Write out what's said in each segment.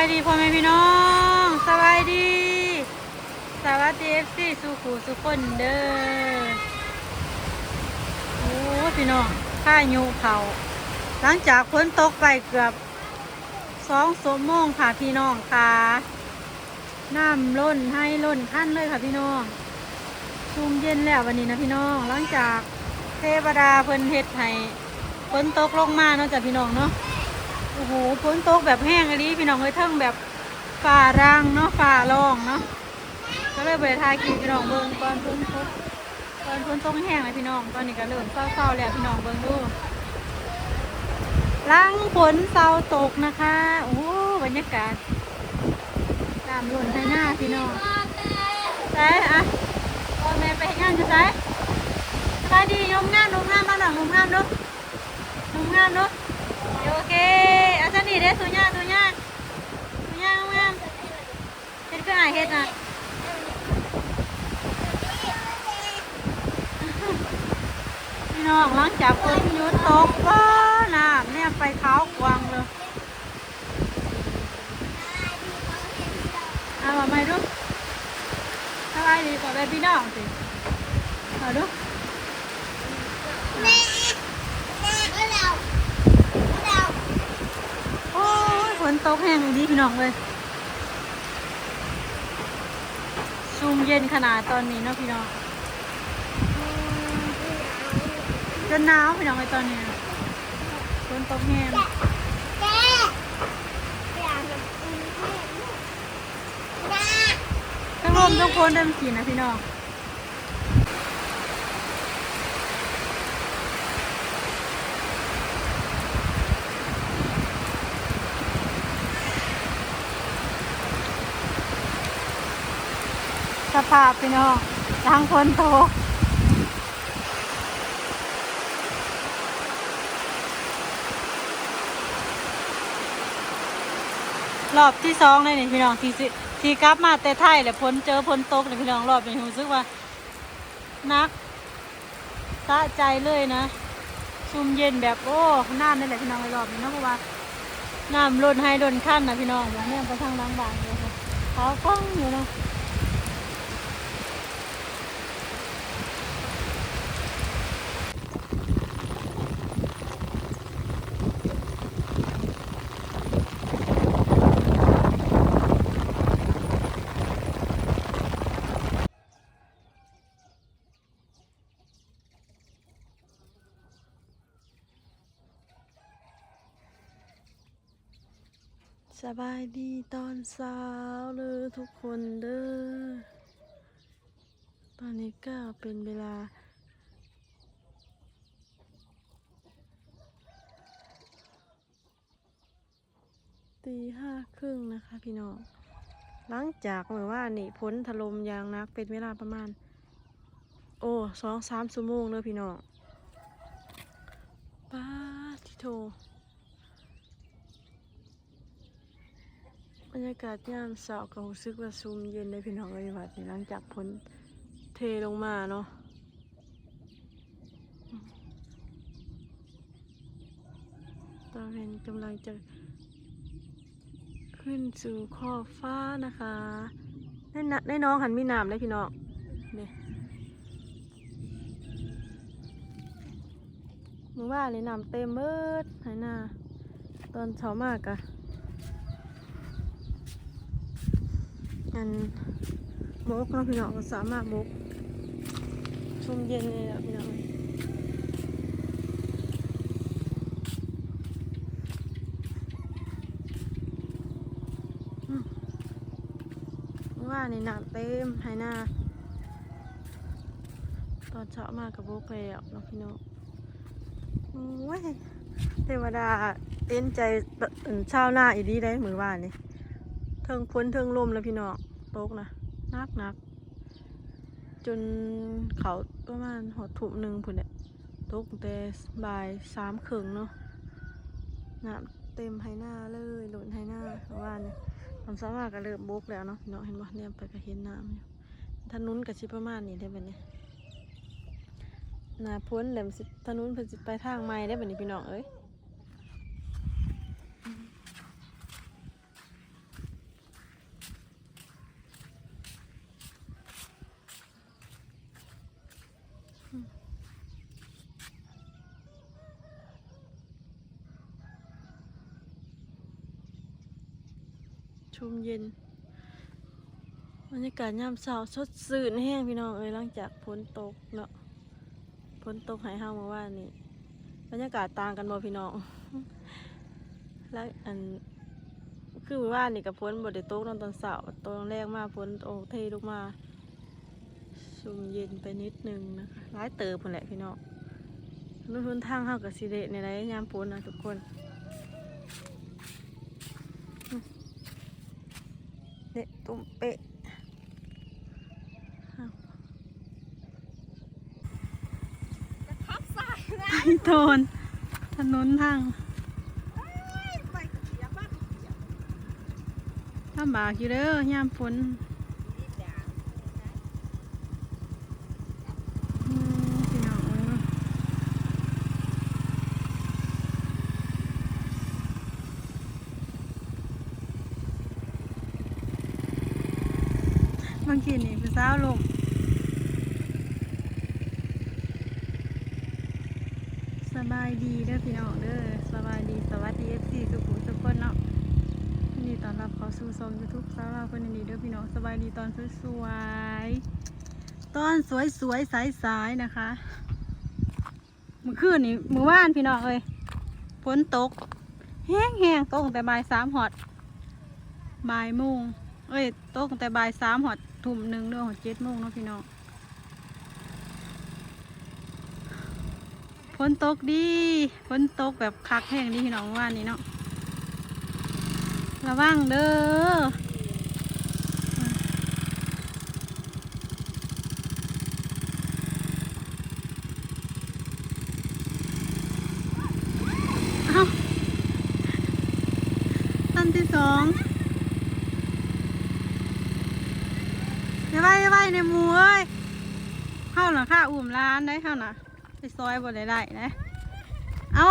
ายดีพ่อแม่พี่น้องสบายดี สวัสดีเอฟซีสุขูสุคนเด้อโอ้พี่น้องข้ายูเขาหลังจากฝนตกไปเกือบสองสมโมงค่ะพี่น้องค่ะน้ำล้นให้ล้นขั้นเลยค่ะพี่น้องชุ่มเย็นแล้ววันนี้นะพี่น้องหลังจากเทวดาเพิ่นเฮ็ดให้ฝนตกลงมาเนาะจ้ะพี่น้องเนาะ โอ้โหฝนตกแบบแห้งอันนี้พี่น้องเอ้ยทั้งแบบฝ่ารังเนาะฝ่าลองเนาะก็เลยไปทายกินพี่น้องเบิ่งก่อนฝนตกก่อนฝนตกแห้งเลยพี่น้อง ตอนนี้ก็เริ่มเศร้าๆแล้วพี่น้องเบิ่งดูลังฝนเศร้าตกนะคะ โอ้บรรยากาศตามหล่นให้หน้าพี่น้องใช่อะพ่อแม่ไปงานจะใช่สบายดียมงานยมงานมาหน่อยยมงานดูยมงานดูโอเคอาจารย์ นี่เด้สุญญาสุญญาสุญญางามเฮ็ดก็อายเฮ็ดนะพี่น้องหลังจากฝนหยุดตกก็น้ำเนี่ยไปเขากวางเลยเอามาใหม่ดูสบายดีกว่าแบบพี่น้องสิเอาดู โอ้ยฝ นตกแห้งดีพี่น้องเลยซูมเย็นขนาดตอนนี้เนาะพี่น้องจนหนาวพี่น้องเลยตอนนี้ฝนตกแห้งทั้งลมทั้งฝนเดิมขีนะพี่น้อง สภาพพี่น้องทั้งฝนตกรอบที่สองเลยนี่พี่น้องที่สิที่กลับมาแต่ไทยแหละพ้นเจอพ้นตกเลยพี่น้องรอบนี้รู้สึกว่านักสะใจเลยนะซุ่มเย็นแบบโอ้น้ำนี่แหละพี่น้องรอบนี้นะเพราะว่าน้ำล้นให้ล้นขั้นนะพี่น้องมองนี่ยไปทางล้างบางเลยค่ะเขาวกล้องอยู่เนาะ สบายดีตอนเช้าเลยทุกคนเด้อ ตอนนี้ก็เป็นเวลาตีห้าครึ่งนะคะพี่น้อง หลังจากเหมื่อว่านี่พ้นถล่มอยางนักเป็นเวลาประมาณ โอ้สองสามชั่วโมงเลยพี่น้องป้าทิโท บรรยากาศยามเช้าก็รู้สึกว่าซุ่มเย็นเลยพี่น้องเลยวัดนี้หลังจากฝนเทลงมาเนาะตอนเป็นกำลังจะขึ้นสู่ขอบฟ้านะคะได้นะได้น้องหันมีน้ำเลยพี่น้องเนี่ยมึงว่าเลยน้ำเต็มเบิดไหนหน้าตอนเช้ามากอะ อันมกเนาะพี่น้องก็สามารถมกช่วงเย็นเลยอะพี่น้องว่าในน้ำเต็มไหหน้า ตอนเช้ามากับโบกแล้วเนาะพี่น้องโอ้ยเทวดาเต้นใจเอิ่าหน้าอีดีได้เหมือนว่านี่เทิงพ้นเทิงลมแล้วพี่น้อง ตกนะนักนักจนเขาประมาณหดถุมหนึ่งพุ่นเนี่ยตกแต่บ่ายสามครึ่งเนาะน้ำเต็มไหหน้าเลยหล่นไหหน้าเพราะว่าเนี่ยทำสามารถก็เริ่มบกแล้วเนาะพี่น้องเห็นบ่าเนี่ยไปก็เห็นน้ำอยู่ถนนกับชิประมาณนี้ได้แบบนี้หนาพ้นแหลมสิถนนเพิ่นสิไปทางใหม่ได้แบบนี้พี่น้องเอ้ย ช มเย็นบรรยากาศยามเช้าสดชื่นแห้งพี่น้องเอ้ยหลังจากฝนตกเนาะฝนตกหายห้าเมื่านนี้บรรยากาศต่างกันบ่พี่น้องแล้วอันคือเมื่อวานนี่กับฝนบ่ได้ตกตอนตอนเช้าตอนแรกมาฝนโอเทลงมาชุ่มเย็นไปนิดนึงนะคะร้ายเติบพุ่นแหละพี่น้องรุ่นทางเฮากับสิเดในไรยามฝนนะทุกคน เด็ ตุ้มเป๊ะทับสายนะไอโทนถนนทางไปเขียบ้านเขียลำบากอยู่เด้อยามฝน ดีด่า อืมพี่น้องเอ้ยบางทีนี่เป็นสาวลมส บายดีเด้อพี่น้องเด้อสบายดีสวัสดีเอฟซีทุกผู้ทุกคนเนาะยินดีต้อนรับเขาสู่ช่องยูทูบสาวเราคนนี้เด้อพี่น้องสบายดีตอนสวยๆตอนสวยสวยสายสายๆนะคะเมื่อคืนนี่เมื่อวานพี่น้องเอ้ยฝนตก แห้งแห้งๆตกตั้งแต่บ่ายสามหอดบ่ายโมงเอ้ยตกตั้งแต่บ่ายสามหอดทุ่มหนึ่งเรื่อหอดเจ็ดโมงเนาะพี่น้อง ฝนตกดีฝนตกแบบคักแห้งดีพี่น้องเมื่านี้เนาะระวังเด้อเอ้านที่สองอย่าไปว่าไปในหมูเอ้ยเข้าหน่ะค่ะอุ่มร้านได้เข้าหน่ะ ไปซอยบนได้ๆนะ เอา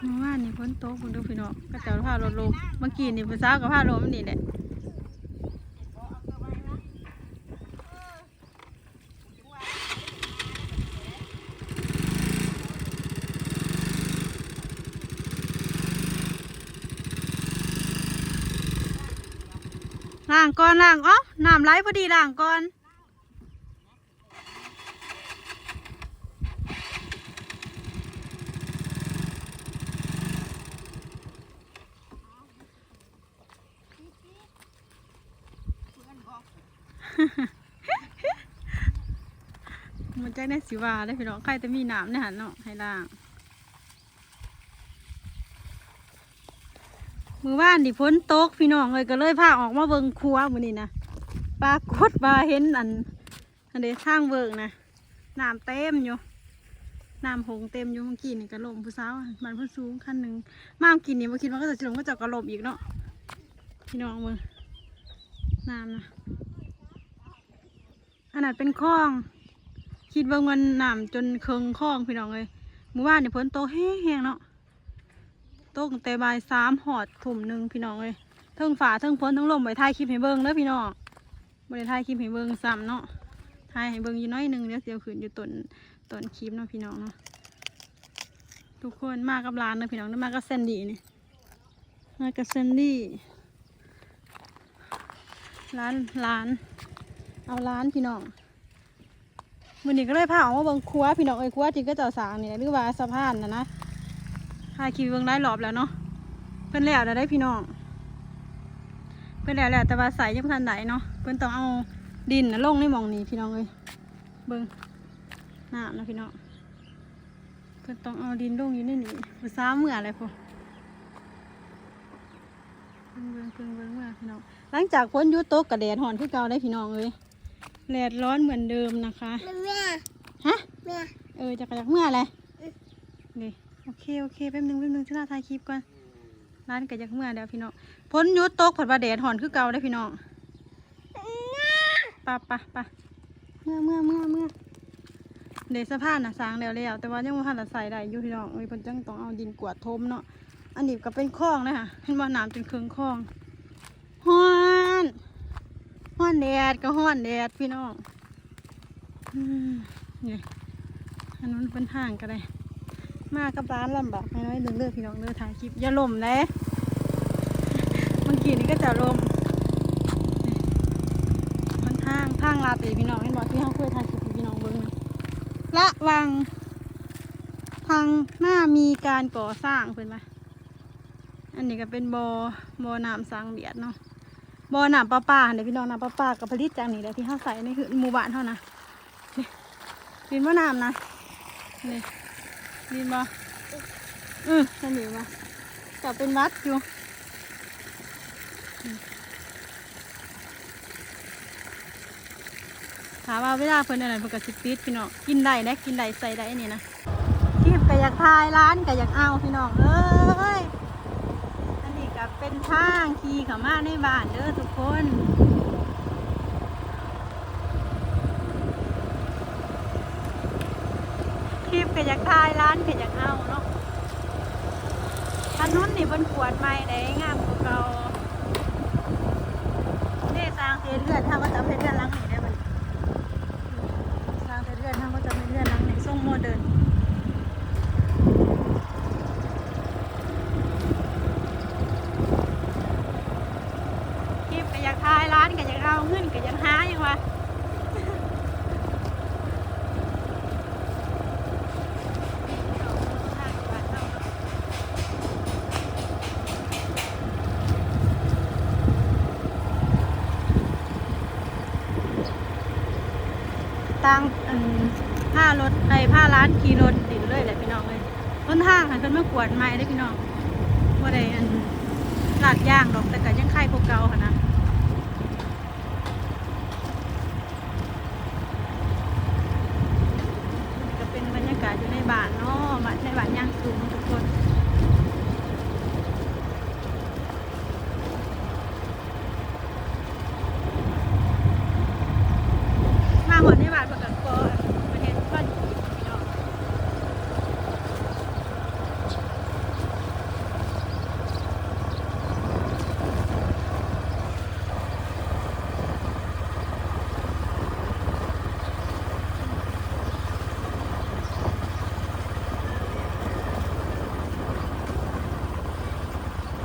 เมื่อวานนี่ฝนตกคุณดูพี่น้องก็จะพาลดลงเมื่อกี้นี่ภาษากับพาลมนี่แหละ ก่อนล้างอ๋อน้ำไหลพอดีล้างก่อนมันจะได้สิว่าได้พี่น้องใครจะมีน้ำในหันเนาะให้ล้าง มือว่านดิฝนตกพี่น้องเลยก็เลยพาออกมาเบิ่งครัวมือนี้นะปรากฏว่าเห็นอันอันเดทางเบิ่งนะน้ำเต็มอยู่น้ำหงเต็มอยู่เมื่อกี้นี่ก็ลมผู้สาวมันเพิ่นสูงขั้นหนึ่งมาเมื่อกี้นี่มาคิดว่าก็จะลงก็จะกระลมอีกเนาะพี่น้องมือน้ำนะอันนั้นเป็นคลอง คิดว่ามันน้ำจนเคืองคลองพี่น้องเลยมือว่านนี่ฝนตกแห้งๆเนาะ ตกตั้งแต่บ่ายสามหอดถุ่มหนึ่งพี่น้องเลยเทิงฝาเทิงพ้นเทิงลมไปถ่ายคลิปให้เบิ้งเด้อพี่น้องบ่ได้ถ่ายคลิปให้เบิ้งซ้ำเนาะถ่ายให้เบิ้งอยู่น้อยหนึ่งเดี๋ยวเสียวขึ้นอยู่ต้นต้นคลิปเนาะพี่น้องเนาะทุกคนมากับร้านเนาะพี่น้องเด้อมากับแซนดี้นี่มากับแซนดี้ร้านร้าน เอาร้านพี่น้องมื้อนี้ก็เลยพาออกมาเบิ่งครัวพี่น้องเอ้ยครัวจริงก็เจ้าสางนี่แหละหรือว่าสะพานนะนะ ถ่ายคลิปเบิ่งได้รอบแล้วเนาะเพิ่นแล้วได้พี่น้อง เพิ่นแล้วแหละแต่ว่าใส่ยังบ่ทันได้เนาะเพิ่นต้องเอาดินน่ะลงในหม่องนี้พี่น้องเอ้ยเบิ่งน้ำนะพี่น้องเพิ่นต้องเอาดินลงอยู่ในนี้ภาษาเมื่ออะไรพอเบิ่งเบิ่งเบิ่งเบิ่งเมื่อพี่น้อง หลังจากฝนหยุดตกกระแดดหอนคือเก่าได้พี่น้องเอ้ยแดดร้อนเหมือนเดิมนะคะแม่ฮะแม่เออจะกระจากเมื่ออะไรนี่ โอเคโอเคแป๊บนึงแป๊บนึงฉันเอาถ่ายคลิปก่อนร้านกระจากเมื่อเดี๋ยวพี่น้องพ้นหยุดตกผัดบาแดดหอนคือเก่าได้อพี่น้องปะปะปะเมื่อเมื่อเมื่อเมื่อเดสะพานน่ะสร้างแล้วแล้วแต่ว่ายังไม่ทันจะใส่ได้อยู่พี่น้องเอ้ยเพิ่นจังต้องเอาดินกวาดทมเนาะอันนี้ก็เป็นคลองนะคะเห็นว่าน้ำจนเคืองคลองฮอห้อนแดดก็ห้อนแดดพี่น้องอืมนี่อันนู้นเป็นห้างก็ได้ มากับร้านลำบากไม่น้อยหนึ่งเด้อพี่น้องเด้อถ่ายคลิปอย่าล่มเลยเมื่อกี้นี่ก็จะล่มมันทางทางลาดเลยพี่น้องเห็นบอกที่เขาเคยถ่ายคลิปพี่น้องเบิ่งนะระวัง ทางหน้ามีการก่อสร้างเพิ่นไหมอันนี้ก็เป็นบอบอน้ำสร้างเบียดเนาะบอน้ำประปาเดี๋ยวพี่น้องน้ำประปากับผลิตจากนี่แหละที่เขาใส่ในหมู่บ้านเท่านะเป็นว่าน้ำนะนี่ ดีบ่อือฉันดีบ่จะเป็นวัดอยู่อืมถามว่าเวลาเพิ่นอะไรเพิ่นก็สิปิดพี่น้องกินได้นะกินได้ใส่ได้นี่นะคลิปก็อยากทายร้านก็อยากเอาพี่น้องเอ้ยอันนี้ก็เป็นทางขี่ข้ามาในบ้านเด้อทุกคน คลิป ก็อยากทายร้านก็อยากเอาเนาะถนนนี่บนขวดใหม่ได้งามกว่าเก่าเนี่สร้างเทเลือนถ้าว่าจะเป็นเรือนหลังไหนได้มันสร้างเทเลือนถ้าว่าจะเป็นเรือนหลังไหนทรงโมเดิร์นคลิปก็อยากทายร้านก็อยากเอาเงินก็อยากหาอย่างวะ ตั้งผ้ารถไอ้ผ้าร้านขี่รถติดเลยแหละพี่น้องเลยต้นห้างหันเป็นเมื่อกวดไม้ได้พี่น้องว่าได้อันลาดย่างดอกแต่ก็ยังไข่พวกเก่าค่ะนะนี่ก็เป็นบรรยากาศอยู่ในบ้านเนาะบ้านในบ้านย่างสูงทุกคน มาหอดในบ้านประกันก็ประเทศบ้านพี่น้อง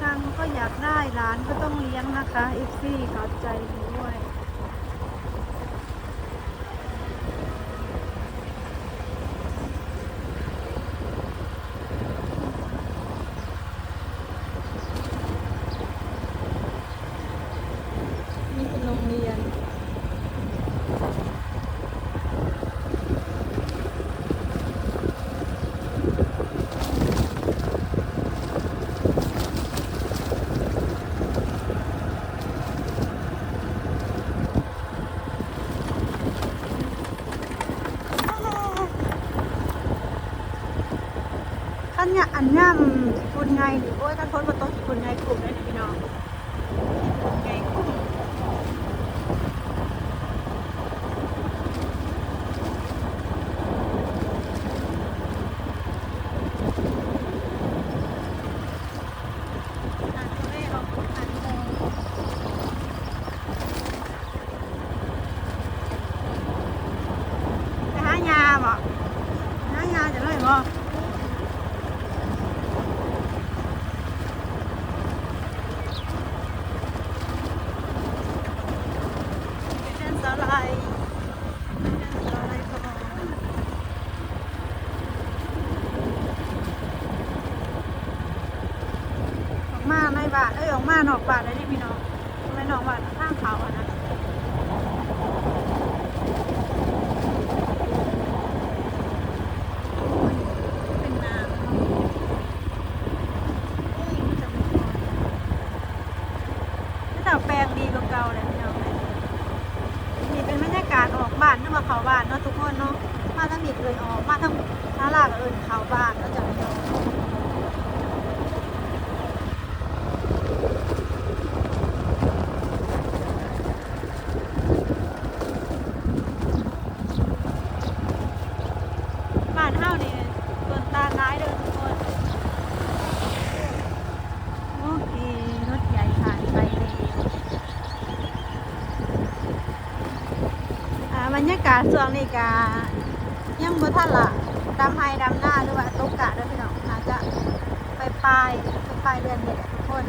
ทางก็อยากได้ร้านก็ต้องเลี้ยงนะคะเอฟซีเข้าใจด้วย นี่เป็นโรงเรียน ขันเนี่ย อันย่ำคุณไงหรือโอ้ยท่านพ้นมาต๊ะคุณไงกลุ่มเลยพี่น้องคุณไงกลุ่มอะตัวเลขเอาอันหนึ่งไปหายาบ่หายาจะเลยบ่ เป็นสไลด์เป็นสไลด์ของออกมาใน บ้านเอ้ยออกมานอกบ้านได้ดิพี่น้องไม่นอกบ้านข้างเขาอะนะเป็นนาะนี่มันจะเป็นคลองนี่แต่แปลงดีกว่าเก่าเลยพี่น้องเลยนี่เป็นบรรยากาศออกบ้านนึกว่าเขาบ้านเนาะทุกคนเนาะมาทั้งนิดเลยออกมาทั้งท่าลากเอินเขาบ้านแล้วจะไม่ออกบ้านเฮานี่ต้นตาลร้ายเด้อทุกคน โอเค รถใหญ่ผ่านไปเลยากาศช่วงนี้กายังบ่ทันละดำไฮดำหน้าหรือว่าตกกะด้วยพี่น้องอาจจะไปปลายไปปลายเดือนนี้แหละทุกคน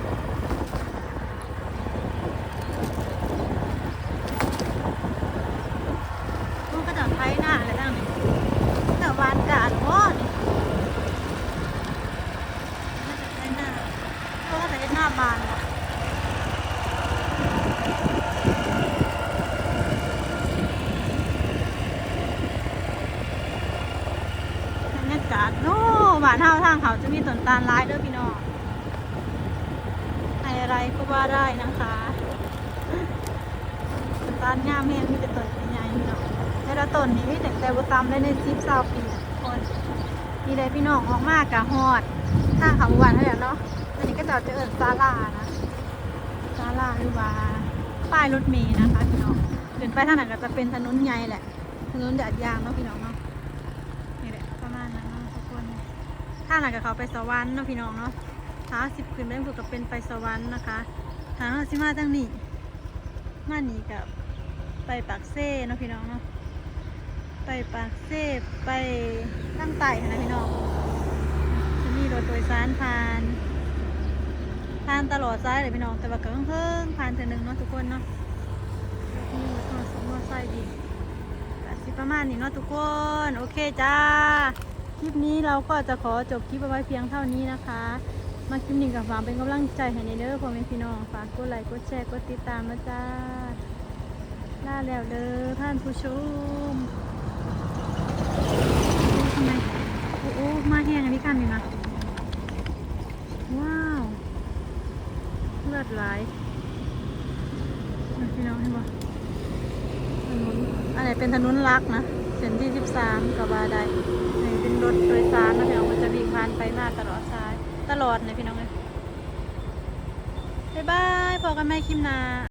ลูกก็จะไทยหน้าเลยตั้งนี่แต่วานกาดโอ้นี่มันจะไทยหน้าเพราะว่าแต่หน้าบานอะ บรรยากาศโน้บ้านเฮาทางเขาจะมีต้นตาลร้ายเด้อพี่น้องอะไรก็ว่าได้นะคะต้นตาลงามแม่มีแต่ต้นใหญ่ๆพี่น้องแต่ละต้นนี้มีแต่แต่บุตามได้ในซิปซาวปีนะคนมีได้พี่น้องออกมากะฮอดทางเขาหมู่บ้านเท่านั้นเนาะอันนี้ก็จะจะเอิญซาลานะซาลาหรือว่าป้ายรถเมล์นะคะพี่น้องเดินไปทางไหนก็จะเป็นถนนใหญ่แหละถนนแดดยางเนาะพี่น้องเนาะ นี่แหละประมาณนั้นเนาะทุกคน ถ้าหลังจากเขาไปสวรรค์เนาะพี่น้องเนาะท้าสิบคืนแม่งผูกกับเป็นไปสวรรค์นะคะทางเราสิมาตั้งนี่มานี่กับไปปากเซ่เนาะพี่น้องเนาะไปปากเซ่ไปตั้งไต่นะพี่น้องจะมีรถโดยสารผ่านผ่านตลอดซ้ายเลยพี่น้องแต่ว่าก็เพิ่งผ่านเท่อหนึ่งเนาะทุกคนเนาะมีรถมอเตอร์ไซค์มตอร์ไซดีสิประมาณนี้เนาะทุกคน โอเคจ้า คลิปนี้เราก็จะขอจบคลิปเอาไว้เพียงเท่านี้นะคะ มาคลิปหนี้กับฝากเป็นกำลังใจให้ในเด้อพ่อแม่พี่น้องฝากกดไลค์กดแชร์กดติดตามนะจ้าลาแล้วเด้อท่านผู้ชมทำไมโอ้โอ้มาแห้งอันนี้กันอยู่นะว้าวเลือดไหลพี่น้องเห็นปะถนนอันไหนเป็นถนนลักนะ เส้นที่ 13กับบาได้นี่เป็นรถโดยสารนะพี่น้องมันจะวิ่งผ่านไปมาตลอดซ้าย ตลอดเลยพี่น้องเลยบ๊ายบายพอกันใหม่คลิปหน้า